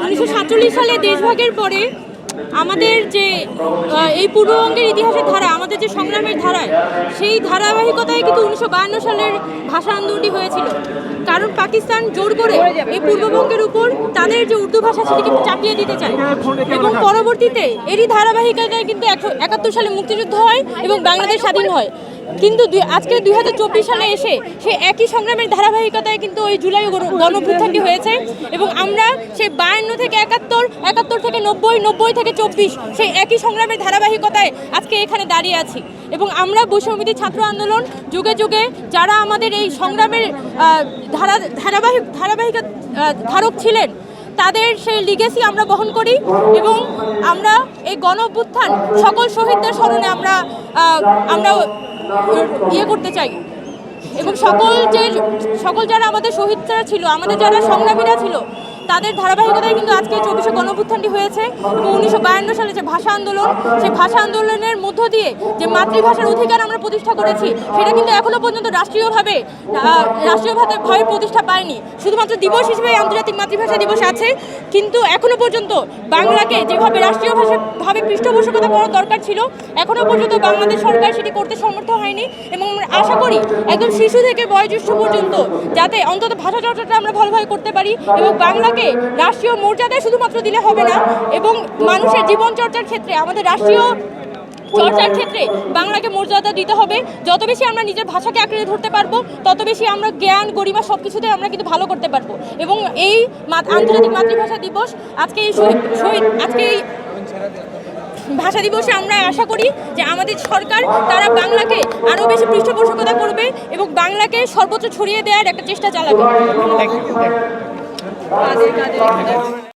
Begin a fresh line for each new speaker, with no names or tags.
উনিশশো সাতচল্লিশ সালে দেশভাগের পরে আমাদের যে এই পূর্ববঙ্গের ইতিহাসের ধারা, আমাদের যে সংগ্রামের ধারায় সেই ধারাবাহিকতায় কিন্তু উনিশশো বায়ান্ন সালের ভাষা আন্দোলনটি হয়েছিল। কারণ পাকিস্তান জোর করে এই পূর্ববঙ্গের উপর তাদের যে উর্দু ভাষা, সেটিকে চাপিয়ে দিতে চায়। এবং পরবর্তীতে এরই ধারাবাহিকতায় কিন্তু একাত্তর সালে মুক্তিযুদ্ধ হয় এবং বাংলাদেশ স্বাধীন হয়। কিন্তু আজকে দুই হাজার চব্বিশ সালে এসে সেই একই সংগ্রামের ধারাবাহিকতায় কিন্তু ওই জুলাই গণ- গণঅভ্যুত্থানটি হয়েছে এবং আমরা সেই বায়ান্ন থেকে একাত্তর একাত্তর থেকে নব্বই নব্বই থেকে চব্বিশ সেই একই সংগ্রামের ধারাবাহিকতায় আজকে এখানে দাঁড়িয়ে আছি। এবং আমরা বৈষম্যবিধি ছাত্র আন্দোলন যুগে যুগে যারা আমাদের এই সংগ্রামের ধারা ধারাবাহিক ধারাবাহিক ধারক ছিলেন, তাদের সেই লিগেসি আমরা বহন করি এবং আমরা এই গণ অভ্যুত্থান সকল শহীদদের স্মরণে আমরা আমরা ইয়ে করতে চাই। এবং সকল যে, সকল যারা আমাদের শহীদরা ছিল, আমাদের যারা সংগ্রামীরা ছিল তাদের ধারাবাহিকতায় কিন্তু আজকে চব্বিশে গণঅভ্যুত্থানটি হয়েছে এবং উনিশশো বায়ান্ন সালে যে ভাষা আন্দোলন, সেই ভাষা আন্দোলনের মধ্য দিয়ে যে মাতৃভাষার অধিকার আমরা প্রতিষ্ঠা করেছি, সেটা কিন্তু এখনও পর্যন্ত রাষ্ট্রীয়ভাবে রাষ্ট্রীয়ভাবে ভাবে প্রতিষ্ঠা পায়নি। শুধুমাত্র দিবস হিসেবে আন্তর্জাতিক মাতৃভাষা দিবস আছে, কিন্তু এখনও পর্যন্ত বাংলাকে যেভাবে রাষ্ট্রীয় ভাষাভাবে পৃষ্ঠপোষকতা করার দরকার ছিল, এখনও পর্যন্ত বাংলাদেশ সরকার সেটি করতে সমর্থ হয়নি এবং আমরা আশা করি একদম শিশু থেকে বয়োজ্যেষ্ঠ পর্যন্ত যাতে অন্তত ভাষা চর্চাটা আমরা ভালোভাবে করতে পারি এবং বাংলাকে রাষ্ট্রীয় মর্যাদায় শুধুমাত্র দিলে হবে না, এবং মানুষের জীবন চর্চার ক্ষেত্রে, আমাদের রাষ্ট্রীয় চর্চার ক্ষেত্রে বাংলাকে মর্যাদা দিতে হবে। যত বেশি আমরা নিজের ভাষাকে আঁকড়ে ধরতে পারব, তত বেশি আমরা জ্ঞান, গরিমা সব কিছুতে আমরা কিন্তু ভালো করতে পারব। এবং এই আন্তর্জাতিক মাতৃভাষা দিবস, আজকে এই শহীদ আজকে এই ভাষা দিবসে আমরা আশা করি যে আমাদের সরকার, তারা বাংলাকে আরও বেশি পৃষ্ঠপোষকতা করবে এবং বাংলাকে সর্বোচ্চ ছড়িয়ে দেওয়ার একটা চেষ্টা চালাবে।
Thank you